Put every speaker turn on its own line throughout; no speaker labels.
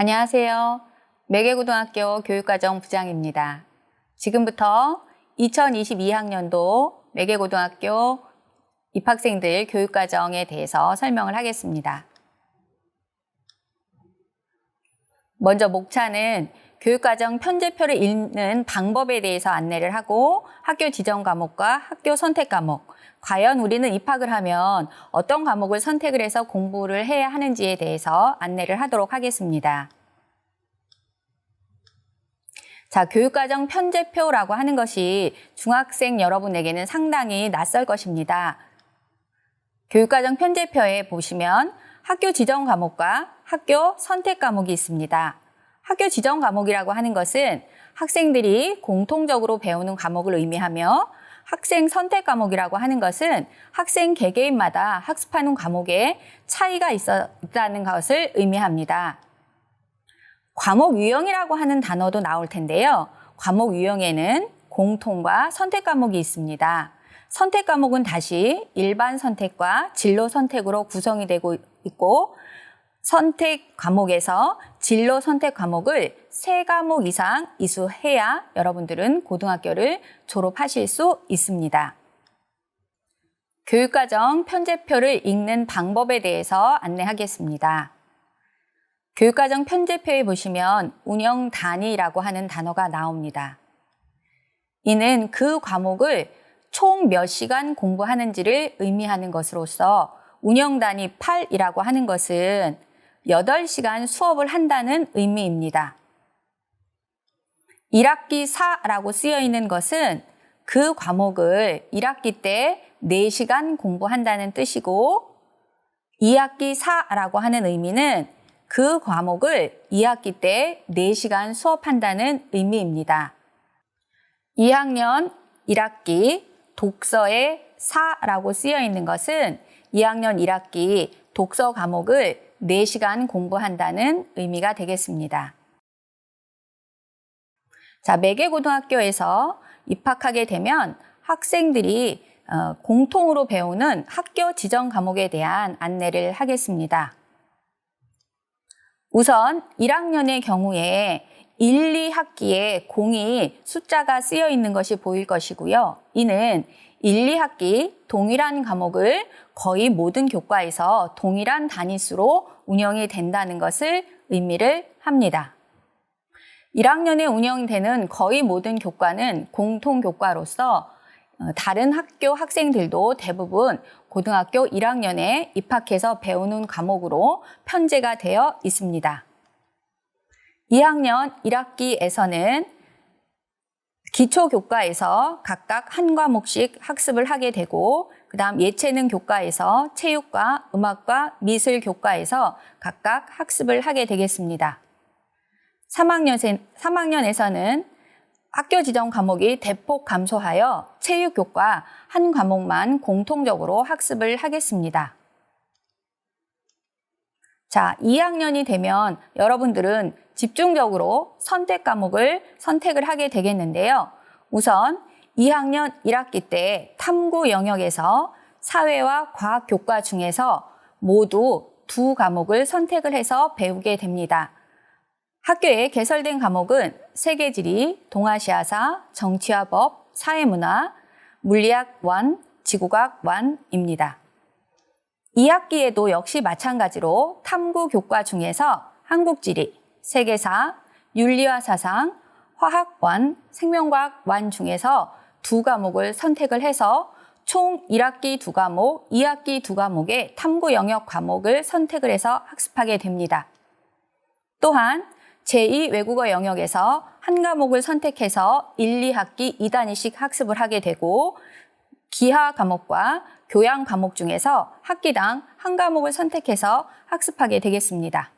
안녕하세요. 매개고등학교 교육과정 부장입니다. 지금부터 2022학년도 매개고등학교 입학생들 교육과정에 대해서 설명을 하겠습니다. 먼저 목차는 교육과정 편제표를 읽는 방법에 대해서 안내를 하고 학교 지정 과목과 학교 선택 과목, 과연 우리는 입학을 하면 어떤 과목을 선택을 해서 공부를 해야 하는지에 대해서 안내를 하도록 하겠습니다. 자, 교육과정 편제표라고 하는 것이 중학생 여러분에게는 상당히 낯설 것입니다. 교육과정 편제표에 보시면 학교 지정 과목과 학교 선택 과목이 있습니다. 학교 지정 과목이라고 하는 것은 학생들이 공통적으로 배우는 과목을 의미하며 학생 선택 과목이라고 하는 것은 학생 개개인마다 학습하는 과목에 차이가 있어, 있다는 것을 의미합니다. 과목 유형이라고 하는 단어도 나올 텐데요. 과목 유형에는 공통과 선택 과목이 있습니다. 선택 과목은 다시 일반 선택과 진로 선택으로 구성이 되고 있고 선택 과목에서 진로 선택 과목을 세 과목 이상 이수해야 여러분들은 고등학교를 졸업하실 수 있습니다. 교육과정 편제표를 읽는 방법에 대해서 안내하겠습니다. 교육과정 편제표에 보시면 운영 단위라고 하는 단어가 나옵니다. 이는 그 과목을 총 몇 시간 공부하는지를 의미하는 것으로서 운영 단위 8이라고 하는 것은 8시간 수업을 한다는 의미입니다. 1학기 4라고 쓰여 있는 것은 그 과목을 1학기 때 4시간 공부한다는 뜻이고 2학기 4라고 하는 의미는 그 과목을 2학기 때 4시간 수업한다는 의미입니다. 2학년 1학기 독서의 4라고 쓰여 있는 것은 2학년 1학기 독서 과목을 4시간 공부한다는 의미가 되겠습니다. 자, 매개고등학교에서 입학하게 되면 학생들이 어, 공통으로 배우는 학교 지정 과목에 대한 안내를 하겠습니다. 우선 1학년의 경우에 1, 2학기에 공이 숫자가 쓰여 있는 것이 보일 것이고요. 이는 1, 2학기 동일한 과목을 거의 모든 교과에서 동일한 단위수로 운영이 된다는 것을 의미를 합니다. 1학년에 운영되는 거의 모든 교과는 공통 교과로서 어, 다른 학교 학생들도 대부분 고등학교 1학년에 입학해서 배우는 과목으로 편제가 되어 있습니다. 2학년 1학기에서는 기초 교과에서 각각 한 과목씩 학습을 하게 되고 그 다음 예체능 교과에서 체육과 음악과 미술 교과에서 각각 학습을 하게 되겠습니다. 3학년, 3학년에서는 학교 지정 과목이 대폭 감소하여 체육 교과 한 과목만 공통적으로 학습을 하겠습니다. 자, 2학년이 되면 여러분들은 집중적으로 선택 과목을 선택을 하게 되겠는데요. 우선 2학년 1학기 때 탐구 영역에서 사회와 과학 교과 중에서 모두 두 과목을 선택을 해서 배우게 됩니다. 학교에 개설된 과목은 세계지리, 동아시아사, 정치와 법, 사회문화, 물리학 1, 지구과학 1입니다. 2학기에도 역시 마찬가지로 탐구 교과 중에서 한국지리, 세계사, 윤리와 사상, 화학 1, 생명과학 1 중에서 두 과목을 선택을 해서 총 1학기 두 과목, 2학기 두 과목의 탐구 영역 과목을 선택을 해서 학습하게 됩니다. 또한 제2 외국어 영역에서 한 과목을 선택해서 1, 2학기 2단위씩 학습을 하게 되고 기하 과목과 교양 과목 중에서 학기당 한 과목을 선택해서 학습하게 되겠습니다.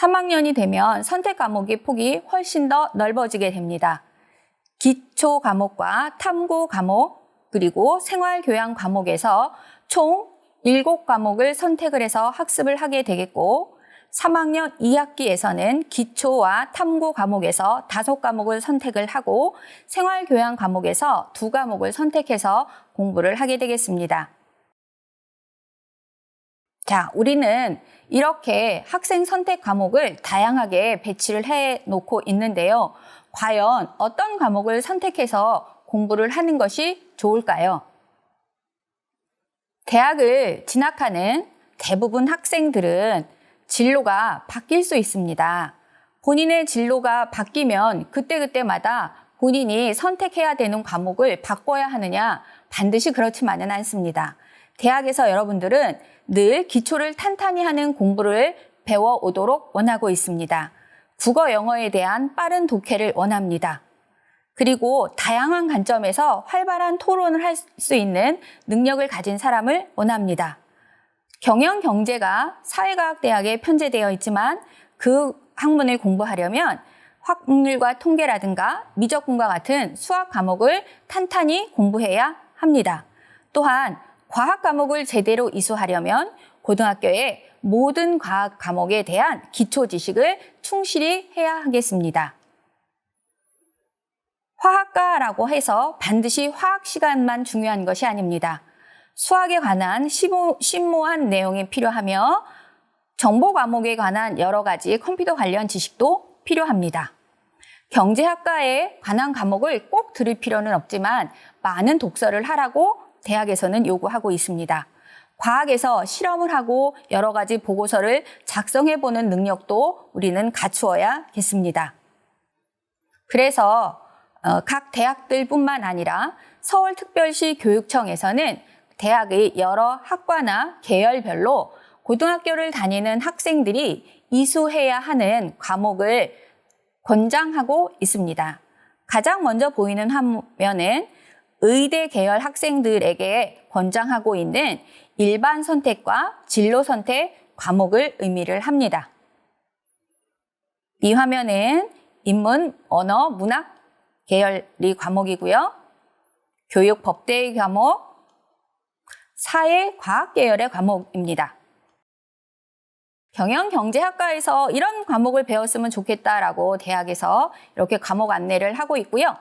3학년이 되면 선택 과목의 폭이 훨씬 더 넓어지게 됩니다. 기초 과목과 탐구 과목 그리고 생활 교양 과목에서 총 7과목을 선택을 해서 학습을 하게 되겠고 3학년 2학기에서는 기초와 탐구 과목에서 다섯 과목을 선택을 하고 생활교양 과목에서 두 과목을 선택해서 공부를 하게 되겠습니다. 자, 우리는 이렇게 학생 선택 과목을 다양하게 배치를 해 놓고 있는데요. 과연 어떤 과목을 선택해서 공부를 하는 것이 좋을까요? 대학을 진학하는 대부분 학생들은 진로가 바뀔 수 있습니다. 본인의 진로가 바뀌면 그때그때마다 본인이 선택해야 되는 과목을 바꿔야 하느냐 반드시 그렇지만은 않습니다. 대학에서 여러분들은 늘 기초를 탄탄히 하는 공부를 배워 오도록 원하고 있습니다. 국어 영어에 대한 빠른 독해를 원합니다. 그리고 다양한 관점에서 활발한 토론을 할 수 있는 능력을 가진 사람을 원합니다. 경영 경제가 사회과학대학에 편제되어 있지만 그 학문을 공부하려면 확률과 통계라든가 미적분과 같은 수학 과목을 탄탄히 공부해야 합니다. 또한 과학 과목을 제대로 이수하려면 고등학교의 모든 과학 과목에 대한 기초 지식을 충실히 해야 하겠습니다. 화학과라고 해서 반드시 화학 시간만 중요한 것이 아닙니다. 수학에 관한 심오, 심오한 내용이 필요하며 정보 과목에 관한 여러 가지 컴퓨터 관련 지식도 필요합니다. 경제학과에 관한 과목을 꼭 들을 필요는 없지만 많은 독서를 하라고 대학에서는 요구하고 있습니다. 과학에서 실험을 하고 여러 가지 보고서를 작성해 보는 능력도 우리는 갖추어야겠습니다. 그래서 어, 각 대학들뿐만 아니라 서울특별시 교육청에서는 대학의 여러 학과나 계열별로 고등학교를 다니는 학생들이 이수해야 하는 과목을 권장하고 있습니다. 가장 먼저 보이는 화면은 의대 계열 학생들에게 권장하고 있는 일반 선택과 진로 선택 과목을 의미를 합니다. 이 화면은 인문, 언어, 문학 계열이 과목이고요. 교육 법대의 과목, 사회 과학 계열의 과목입니다. 경영경제학과에서 이런 과목을 배웠으면 좋겠다라고 대학에서 이렇게 과목 안내를 하고 있고요.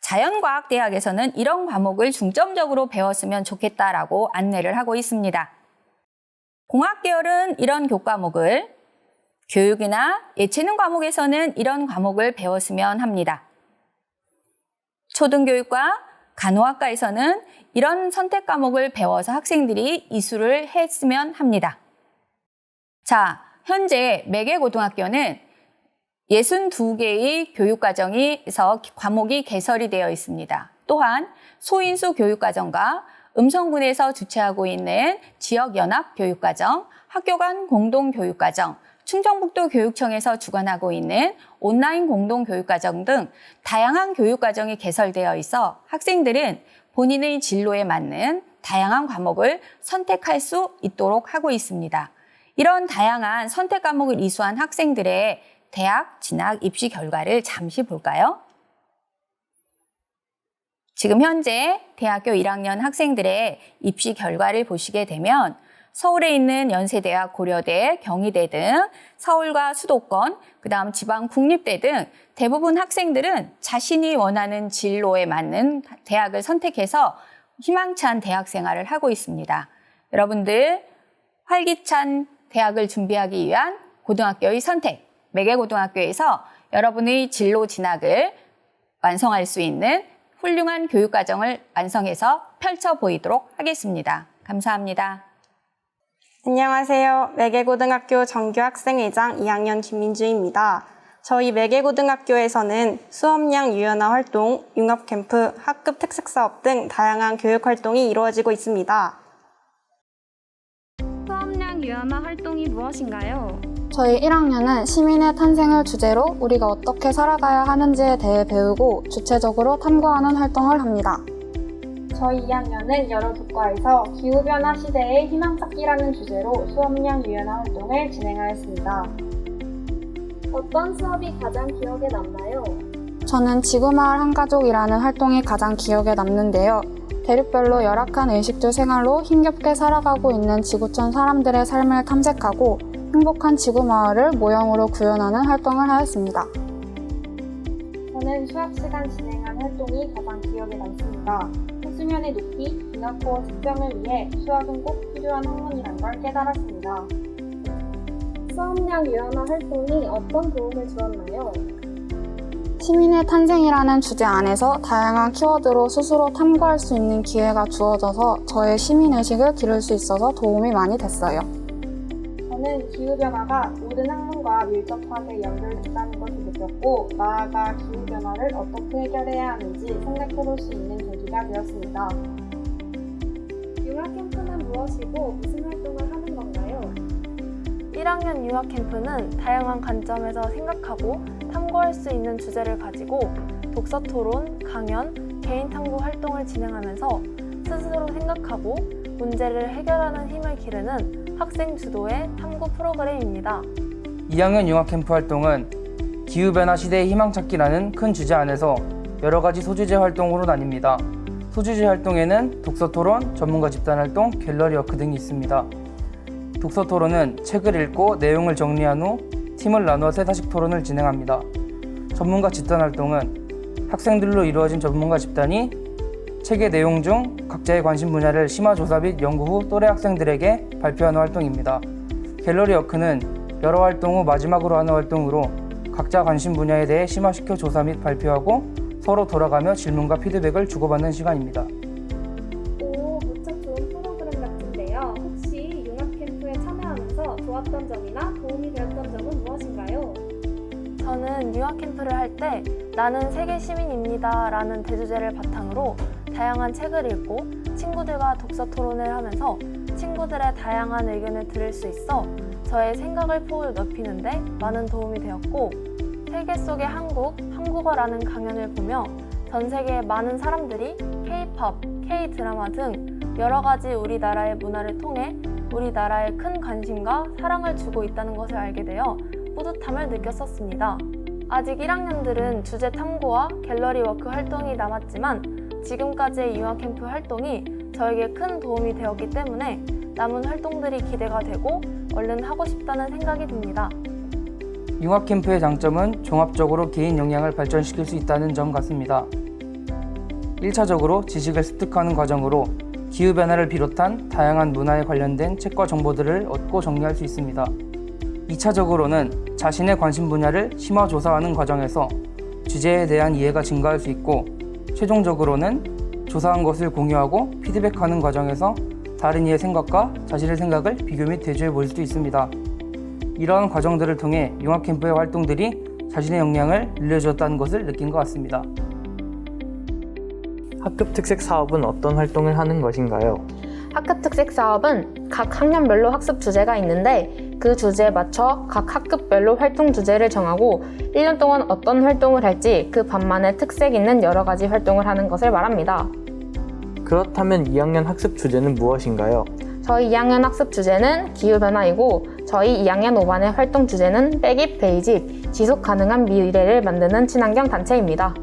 자연과학대학에서는 이런 과목을 중점적으로 배웠으면 좋겠다라고 안내를 하고 있습니다. 공학계열은 이런 교과목을, 교육이나 예체능 과목에서는 이런 과목을 배웠으면 합니다. 초등교육과 간호학과에서는 이런 선택 과목을 배워서 학생들이 이수를 했으면 합니다. 자, 현재 매개고등학교는 62개의 교육과정에서 과목이 개설이 되어 있습니다. 또한 소인수 교육과정과 음성군에서 주최하고 있는 지역연합 교육과정, 학교 간 공동교육과정, 충청북도 교육청에서 주관하고 있는 온라인 공동교육과정 등 다양한 교육과정이 개설되어 있어 학생들은 본인의 진로에 맞는 다양한 과목을 선택할 수 있도록 하고 있습니다. 이런 다양한 선택 과목을 이수한 학생들의 대학 진학 입시 결과를 잠시 볼까요? 지금 현재 대학교 1학년 학생들의 입시 결과를 보시게 되면 서울에 있는 연세대학, 고려대, 경희대 등 서울과 수도권, 그 다음 지방 국립대 등 대부분 학생들은 자신이 원하는 진로에 맞는 대학을 선택해서 희망찬 대학 생활을 하고 있습니다. 여러분들 활기찬 대학을 준비하기 위한 고등학교의 선택, 매개고등학교에서 여러분의 진로 진학을 완성할 수 있는 훌륭한 교육과정을 완성해서 펼쳐 보이도록 하겠습니다. 감사합니다.
안녕하세요. 매개고등학교 정규학생회장 2학년 김민주입니다. 저희 매개고등학교에서는 수업량 유연화 활동, 융합캠프, 학급 특색 사업 등 다양한 교육 활동이 이루어지고 있습니다.
수업량 유연화 활동이 무엇인가요?
저희 1학년은 시민의 탄생을 주제로 우리가 어떻게 살아가야 하는지에 대해 배우고 주체적으로 탐구하는 활동을 합니다.
저희 2학년은 여러 교과에서 기후변화 시대의 희망찾기라는 주제로 수업량 유연화 활동을 진행하였습니다.
어떤 수업이 가장 기억에 남나요?
저는 지구마을 한가족이라는 활동이 가장 기억에 남는데요. 대륙별로 열악한 의식주 생활로 힘겹게 살아가고 있는 지구촌 사람들의 삶을 탐색하고 행복한 지구마을을 모형으로 구현하는 활동을 하였습니다.
저는 수업 시간 진행한 활동이 가장 기억에 남습니다. 수면의 높이, 인하코어 측정을 위해 수학은 꼭 필요한 학문이란 걸 깨달았습니다.
수업량 유연화 활동이 어떤 도움을 주었나요?
시민의 탄생이라는 주제 안에서 다양한 키워드로 스스로 탐구할 수 있는 기회가 주어져서 저의 시민의식을 기를 수 있어서 도움이 많이 됐어요.
저는 기후변화가 모든 학문과 밀접하게 연결된다는 것을 느꼈고, 나아가 기후변화를 어떻게 해결해야 하는지 생각해볼 수 있는 계기가 되었습니다.
융합 캠프는 무엇이고 무슨 활동을 하는 건가요?
1학년 유학 캠프는 다양한 관점에서 생각하고 탐구할 수 있는 주제를 가지고 독서 토론, 강연, 개인 탐구 활동을 진행하면서 스스로 생각하고 문제를 해결하는 힘을 기르는 학생 주도의 탐구 프로그램입니다.
2학년 융합 캠프 활동은 기후변화 시대의 희망찾기라는 큰 주제 안에서 여러 가지 소주제 활동으로 나뉩니다. 소주제 활동에는 독서 토론, 전문가 집단 활동, 갤러리 워크 등이 있습니다. 독서 토론은 책을 읽고 내용을 정리한 후 팀을 나누어 세사식 토론을 진행합니다. 전문가 집단 활동은 학생들로 이루어진 전문가 집단이 책의 내용 중 각자의 관심 분야를 심화 조사 및 연구 후 또래 학생들에게 발표하는 활동입니다. 갤러리 워크는 여러 활동 후 마지막으로 하는 활동으로 각자 관심 분야에 대해 심화시켜 조사 및 발표하고 서로 돌아가며 질문과 피드백을 주고받는 시간입니다.
오, 무척 좋은 프로그램 같은데요. 혹시 융합 캠프에 참여하면서 좋았던 점이나 도움이 되었던 점은 무엇인가요?
저는 유학 캠프를 할 때 나는 세계 시민입니다 라는 대주제를 바탕으로 다양한 책을 읽고 친구들과 독서 토론을 하면서 친구들의 다양한 의견을 들을 수 있어 저의 생각을 폭을 넓히는데 많은 도움이 되었고 세계 속의 한국, 한국어라는 강연을 보며 전 세계의 많은 사람들이 K-팝, K-드라마 등 여러 가지 우리나라의 문화를 통해 우리나라에 큰 관심과 사랑을 주고 있다는 것을 알게 되어 뿌듯함을 느꼈었습니다. 아직 1학년들은 주제 탐구와 갤러리 워크 활동이 남았지만 지금까지의 유학 캠프 활동이 저에게 큰 도움이 되었기 때문에 남은 활동들이 기대가 되고 얼른 하고 싶다는 생각이 듭니다.
융합 캠프의 장점은 종합적으로 개인 역량을 발전시킬 수 있다는 점 같습니다. 1차적으로 지식을 습득하는 과정으로 기후변화를 비롯한 다양한 문화에 관련된 책과 정보들을 얻고 정리할 수 있습니다. 2차적으로는 자신의 관심 분야를 심화 조사하는 과정에서 주제에 대한 이해가 증가할 수 있고 최종적으로는 조사한 것을 공유하고 피드백하는 과정에서 다른 이의 생각과 자신의 생각을 비교 및 대조해 볼수 있습니다. 이러한 과정들을 통해 융합 캠프의 활동들이 자신의 역량을 늘려주었다는 것을 느낀 것 같습니다.
학급 특색 사업은 어떤 활동을 하는 것인가요?
학급 특색 사업은 각 학년별로 학습 주제가 있는데 그 주제에 맞춰 각 학급별로 활동 주제를 정하고 1년 동안 어떤 활동을 할지 그 반만의 특색 있는 여러 가지 활동을 하는 것을 말합니다.
그렇다면 2학년 학습 주제는 무엇인가요?
저희 2학년 학습 주제는 기후변화이고 저희 2학년 5반의 활동 주제는 빼기 페이지 지속 가능한 미래를 만드는 친환경 단체입니다.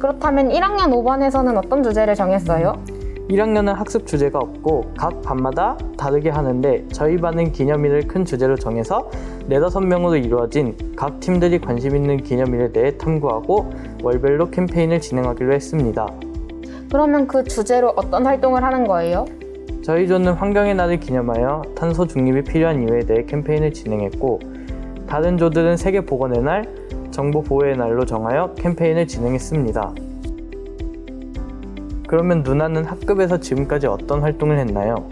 그렇다면 1학년 5반에서는 어떤 주제를 정했어요?
1학년은 학습 주제가 없고 각 반마다 다르게 하는데 저희 반은 기념일을 큰 주제로 정해서 4, 5명으로 이루어진 각 팀들이 관심 있는 기념일에 대해 탐구하고 월별로 캠페인을 진행하기로 했습니다.
그러면 그 주제로 어떤 활동을 하는 거예요?
저희 조는 환경의 날을 기념하여 탄소 중립이 필요한 이유에 대해 캠페인을 진행했고 다른 조들은 세계 보건의 날, 정보 보호의 날로 정하여 캠페인을 진행했습니다. 그러면 누나는 학급에서 지금까지 어떤 활동을 했나요?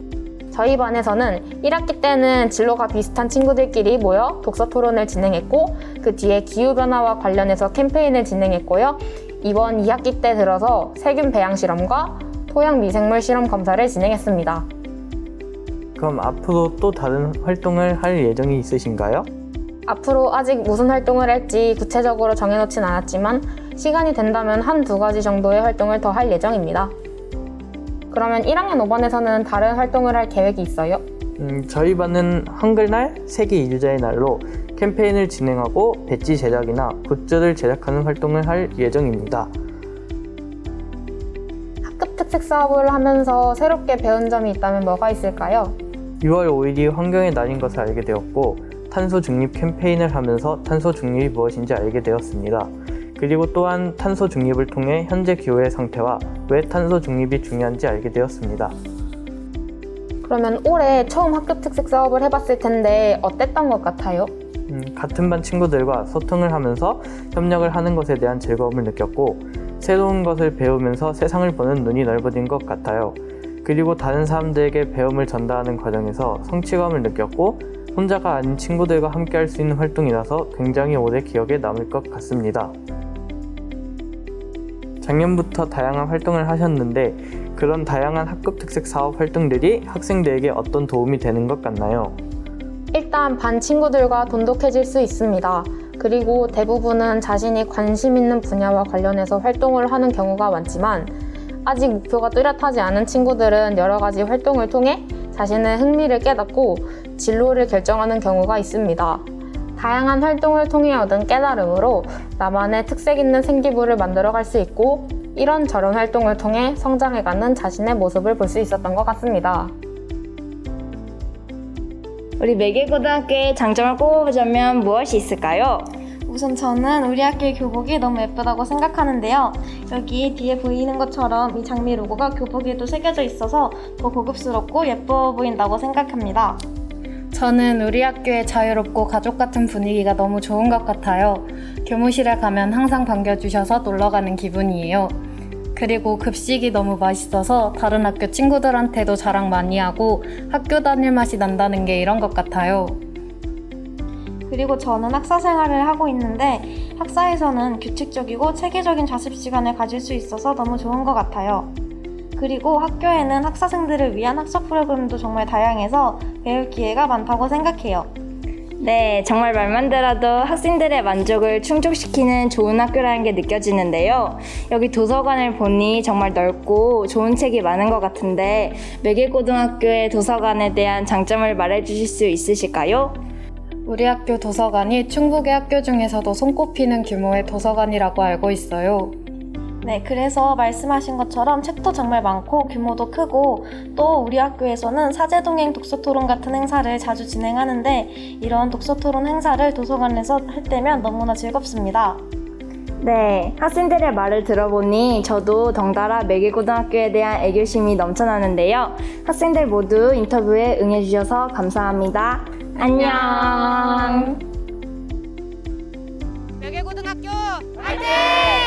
저희 반에서는 1학기 때는 진로가 비슷한 친구들끼리 모여 독서 토론을 진행했고 그 뒤에 기후변화와 관련해서 캠페인을 진행했고요. 이번 2학기 때 들어서 세균 배양 실험과 토양 미생물 실험 검사를 진행했습니다.
그럼 앞으로 또 다른 활동을 할 예정이 있으신가요?
앞으로 아직 무슨 활동을 할지 구체적으로 정해놓진 않았지만 시간이 된다면 한 두 가지 정도의 활동을 더 할 예정입니다. 그러면 1학년 5반에서는 다른 활동을 할 계획이 있어요?
음, 저희 반은 한글날, 세계 일자의 날로 캠페인을 진행하고 배지 제작이나 굿즈를 제작하는 활동을 할 예정입니다.
특색 사업을 하면서 새롭게 배운 점이 있다면 뭐가 있을까요?
6월 5일이 환경의 날인 것을 알게 되었고 탄소 중립 캠페인을 하면서 탄소 중립이 무엇인지 알게 되었습니다. 그리고 또한 탄소 중립을 통해 현재 기후의 상태와 왜 탄소 중립이 중요한지 알게 되었습니다.
그러면 올해 처음 학급 특색 사업을 해봤을 텐데 어땠던 것 같아요?
음, 같은 반 친구들과 소통을 하면서 협력을 하는 것에 대한 즐거움을 느꼈고 새로운 것을 배우면서 세상을 보는 눈이 넓어진 것 같아요. 그리고 다른 사람들에게 배움을 전달하는 과정에서 성취감을 느꼈고 혼자가 아닌 친구들과 함께 할 수 있는 활동이라서 굉장히 오래 기억에 남을 것 같습니다. 작년부터 다양한 활동을 하셨는데 그런 다양한 학급 특색 사업 활동들이 학생들에게 어떤 도움이 되는 것 같나요?
일단 반 친구들과 돈독해질 수 있습니다. 그리고 대부분은 자신이 관심 있는 분야와 관련해서 활동을 하는 경우가 많지만 아직 목표가 뚜렷하지 않은 친구들은 여러 가지 활동을 통해 자신의 흥미를 깨닫고 진로를 결정하는 경우가 있습니다. 다양한 활동을 통해 얻은 깨달음으로 나만의 특색 있는 생기부를 만들어 갈 수 있고 이런 저런 활동을 통해 성장해가는 자신의 모습을 볼 수 있었던 것 같습니다.
우리 매개고등학교의 장점을 꼽아보자면 무엇이 있을까요?
우선 저는 우리 학교의 교복이 너무 예쁘다고 생각하는데요. 여기 뒤에 보이는 것처럼 이 장미 로고가 교복에도 새겨져 있어서 더 고급스럽고 예뻐 보인다고 생각합니다.
저는 우리 학교의 자유롭고 가족 같은 분위기가 너무 좋은 것 같아요. 교무실에 가면 항상 반겨주셔서 놀러 가는 기분이에요. 그리고 급식이 너무 맛있어서 다른 학교 친구들한테도 자랑 많이 하고 학교 다닐 맛이 난다는 게 이런 것 같아요.
그리고 저는 학사 생활을 하고 있는데 학사에서는 규칙적이고 체계적인 자습 시간을 가질 수 있어서 너무 좋은 것 같아요. 그리고 학교에는 학사생들을 위한 학습 프로그램도 정말 다양해서 배울 기회가 많다고 생각해요.
네, 정말 말만 들어도 학생들의 만족을 충족시키는 좋은 학교라는 게 느껴지는데요. 여기 도서관을 보니 정말 넓고 좋은 책이 많은 것 같은데 매개고등학교의 도서관에 대한 장점을 말해주실 수 있으실까요?
우리 학교 도서관이 충북의 학교 중에서도 손꼽히는 규모의 도서관이라고 알고 있어요.
네, 그래서 말씀하신 것처럼 책도 정말 많고 규모도 크고 또 우리 학교에서는 사제동행 독서토론 같은 행사를 자주 진행하는데 이런 독서토론 행사를 도서관에서 할 때면 너무나 즐겁습니다.
네, 학생들의 말을 들어보니 저도 덩달아 매개고등학교에 대한 애교심이 넘쳐나는데요. 학생들 모두 인터뷰에 응해주셔서 감사합니다. 안녕.
매개고등학교 화이팅!